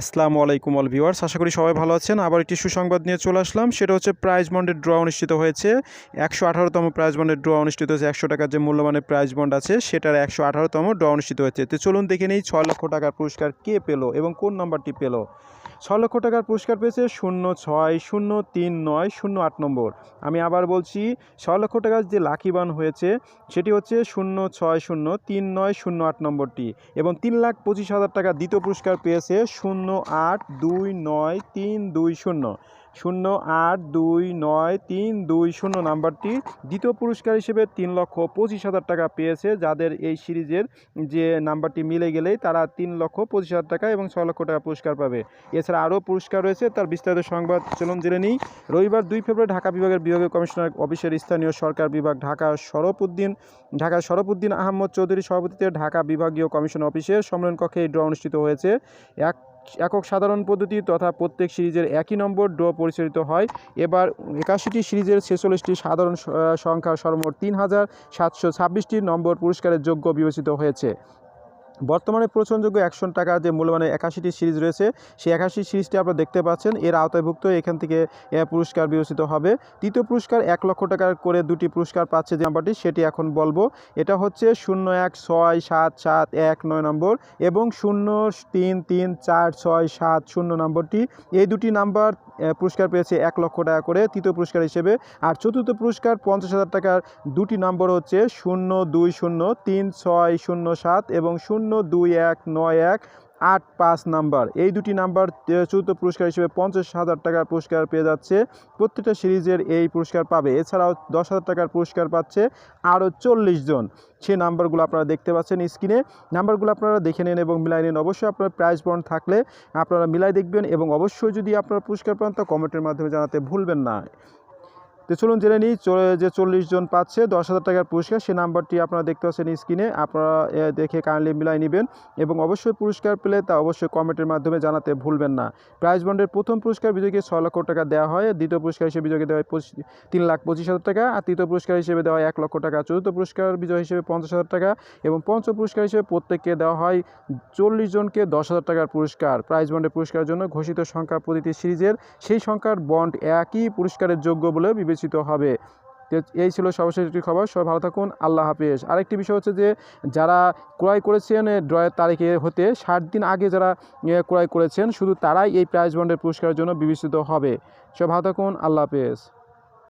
আসসালামু আলাইকুম all viewers, আশা করি সবাই ভালো আছেন। আবার একটি সুসংবাদ নিয়ে চলে আসলাম, সেটা হচ্ছে প্রাইজ বন্ডের ড্র অনুষ্ঠিত হয়েছে। একশো আঠারোতম প্রাইজ বন্ডের ড্র অনুষ্ঠিত হয়েছে, একশো টাকার যে মূল্যমানের প্রাইজ বন্ড আছে, সেটার একশো আঠারোতম ড্র অনুষ্ঠিত হয়েছে। তো চলুন দেখে নেই, ছয় লক্ষ টাকার পুরস্কার কে পেল এবং কোন নাম্বারটি পেল? ছয় লক্ষ টাকার পুরস্কার পেয়েছে শূন্য ছয়, শূন্য তিন নয়, শূন্য আট নম্বর। আমি আবার বলছি ছ লক্ষ টাকার যে লাকিবান হয়েছে, সেটি হচ্ছে শূন্য ছয়, শূন্য তিন নয়, শূন্য আট নম্বরটি। এবং তিন লাখ পঁচিশ হাজার টাকা দ্বিতীয় পুরস্কার পেয়েছে শূন্য আট দুই নয় তিন দুই শূন্য। শূন্য আট দুই নয় তিন দুই শূন্য নাম্বারটি দ্বিতীয় পুরস্কার হিসেবে তিন লক্ষ পঁচিশ হাজার টাকা পেয়েছে। যাদের এই সিরিজের যে নাম্বারটি মিলে গেলেই তারা তিন লক্ষ পঁচিশ হাজার টাকা এবং ছয় লক্ষ টাকা পুরস্কার পাবে। এছাড়া আরও পুরস্কার রয়েছে, তার বিস্তারিত সংবাদ চলুন জেনে নিই। রবিবার দুই ফেব্রুয়ারি ঢাকা বিভাগের বিভাগীয় কমিশনার অফিসের স্থানীয় সরকার বিভাগ ঢাকা শরফুদ্দিন ঢাকা শরফুদ্দিন আহমদ চৌধুরী সভাপতিতে ঢাকা বিভাগীয় কমিশন অফিসের সম্মেলন কক্ষে এই ড্র অনুষ্ঠিত হয়েছে। এক একক সাধারণ পদ্ধতি তথা প্রত্যেক সিরিজের একই নম্বর ড্র পরিচালিত হয়। এবার একাশিটি সিরিজের ছেচল্লিশটি সাধারণ সংখ্যা সর্বমোট তিন হাজার সাতশো ছাব্বিশটি নম্বর পুরস্কারের যোগ্য বিবেচিত হয়েছে। বর্তমানে প্রচলনযোগ্য একশো টাকার যে মূল্যমানের একাশিটি সিরিজ রয়েছে, সেই একাশি সিরিজটি আপনারা দেখতে পাচ্ছেন। এর আওতায়ভুক্ত এখান থেকে পুরস্কার বিবেচিত হবে। তৃতীয় পুরস্কার এক লক্ষ টাকার করে দুটি পুরস্কার পাচ্ছে যে নাম্বারটি, সেটি এখন বলব। এটা হচ্ছে শূন্য এক ছয় সাত সাত এক নয় নম্বর এবং শূন্য তিন তিন চার ছয় সাত শূন্য নম্বরটি। এই দুটি নাম্বার পুরস্কার পেয়েছে এক লক্ষ টাকা করে তৃতীয় পুরস্কার হিসেবে। আর চতুর্থ পুরস্কার পঞ্চাশ হাজার টাকার দুটি নম্বর হচ্ছে শূন্য দুই শূন্য তিন ছয় শূন্য সাত এবং শূন্য দুই এক, নয় এক, আট পাঁচ নাম্বার। এই দুটি নাম্বার চতুর্থ পুরস্কার হিসেবে পঞ্চাশ হাজার টাকার পুরস্কার পেয়ে যাচ্ছে। প্রত্যেকটা সিরিজের এই পুরস্কার পাবে। এছাড়াও দশ হাজার টাকার পুরস্কার পাচ্ছে আরও চল্লিশ জন। সেই নাম্বারগুলো আপনারা দেখতে পাচ্ছেন স্ক্রিনে। নাম্বারগুলো আপনারা দেখে নেন এবং মিলাই নেন। অবশ্যই আপনার প্রাইজ বন্ড থাকলে আপনারা মিলাই দেখবেন এবং অবশ্যই যদি আপনারা পুরস্কার পান, তা কমেন্টের মাধ্যমে জানাতে ভুলবেন না। তো চলুন জেনে নিই যে চল্লিশ জন পাচ্ছে, দশ হাজার টাকার পুরস্কার সে নাম্বারটি আপনারা দেখতে পাচ্ছেন স্ক্রিনে, আপনারা দেখে কাইন্ডলি মিলাই নেবেন এবং অবশ্যই পুরস্কার পেলে তা অবশ্যই কমেন্টের মাধ্যমে জানাতে ভুলবেন না। প্রাইজ বন্ডের প্রথম পুরস্কার বিজয়ীকে ছয় লক্ষ টাকা দেওয়া হয়, দ্বিতীয় পুরস্কার হিসেবে বিজয়কে দেওয়া হয় তিন লাখ পঁচিশ হাজার টাকা, আর তৃতীয় পুরস্কার হিসেবে দেওয়া হয় এক লক্ষ টাকা, চতুর্থ পুরস্কার বিজয় হিসেবে পঞ্চাশ হাজার টাকা এবং পঞ্চম পুরস্কার হিসেবে প্রত্যেককে দেওয়া হয় চল্লিশ জনকে দশ হাজার টাকার পুরস্কার। প্রাইজ বন্ডের পুরস্কারের জন্য ঘোষিত সংখ্যা প্রতিটি সিরিজের সেই সংখ্যার বন্ড একই পুরস্কারের যোগ্য বলে বিবেচিত হবে। এই ছিল সর্বশেষ একটি খবর। সবাই ভালো থাকুন। আল্লাহ হাফেজ। আরেকটি বিষয় হচ্ছে যে, যারা ক্রয় করেছেন ড্রয়ের তারিখে হতে ষাট দিন আগে যারা ক্রয় করেছেন, শুধু তারাই এই প্রাইজ বন্ডের পুরস্কারের জন্য বিবেচিত হবে। সবাই ভালো থাকুন। আল্লাহ হাফেজ।